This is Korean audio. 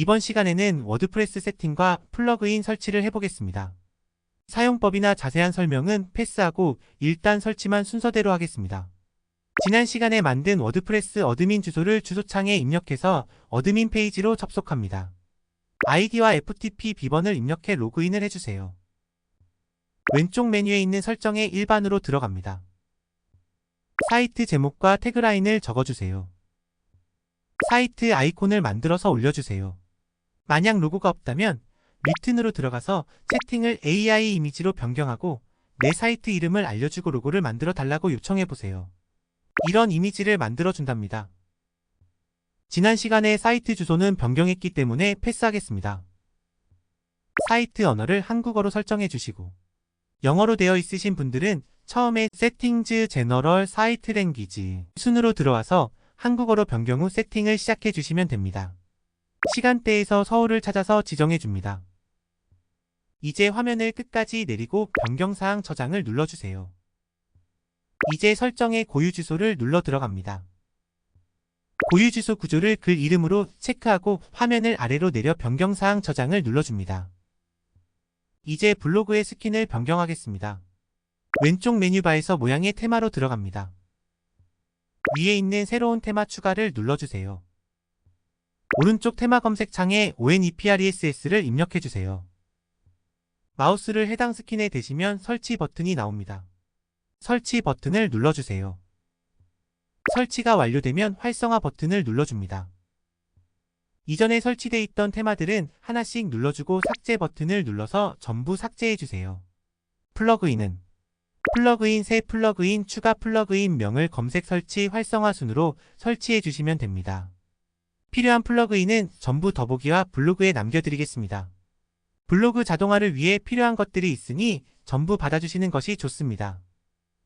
이번 시간에는 워드프레스 세팅과 플러그인 설치를 해보겠습니다. 사용법이나 자세한 설명은 패스하고 일단 설치만 순서대로 하겠습니다. 지난 시간에 만든 워드프레스 어드민 주소를 주소창에 입력해서 어드민 페이지로 접속합니다. 아이디와 FTP 비번을 입력해 로그인을 해주세요. 왼쪽 메뉴에 있는 설정에 일반으로 들어갑니다. 사이트 제목과 태그라인을 적어주세요. 사이트 아이콘을 만들어서 올려주세요. 만약 로고가 없다면 리튼으로 들어가서 세팅을 AI 이미지로 변경하고 내 사이트 이름을 알려주고 로고를 만들어 달라고 요청해보세요. 이런 이미지를 만들어 준답니다. 지난 시간에 사이트 주소는 변경했기 때문에 패스하겠습니다. 사이트 언어를 한국어로 설정해 주시고 영어로 되어 있으신 분들은 처음에 세팅즈 제너럴 사이트 랭귀지 순으로 들어와서 한국어로 변경 후 세팅을 시작해 주시면 됩니다. 시간대에서 서울을 찾아서 지정해 줍니다. 이제 화면을 끝까지 내리고 변경사항 저장을 눌러주세요. 이제 설정의 고유 주소를 눌러 들어갑니다. 고유 주소 구조를 글 이름으로 체크하고 화면을 아래로 내려 변경사항 저장을 눌러줍니다. 이제 블로그의 스킨을 변경하겠습니다. 왼쪽 메뉴바에서 모양의 테마로 들어갑니다. 위에 있는 새로운 테마 추가를 눌러주세요. 오른쪽 테마 검색 창에 ONEPRESS를 입력해주세요. 마우스를 해당 스킨에 대시면 설치 버튼이 나옵니다. 설치 버튼을 눌러주세요. 설치가 완료되면 활성화 버튼을 눌러줍니다. 이전에 설치되어 있던 테마들은 하나씩 눌러주고 삭제 버튼을 눌러서 전부 삭제해주세요. 플러그인은 플러그인 새 플러그인 추가 플러그인 명을 검색 설치 활성화 순으로 설치해 주시면 됩니다. 필요한 플러그인은 전부 더보기와 블로그에 남겨드리겠습니다. 블로그 자동화를 위해 필요한 것들이 있으니 전부 받아주시는 것이 좋습니다.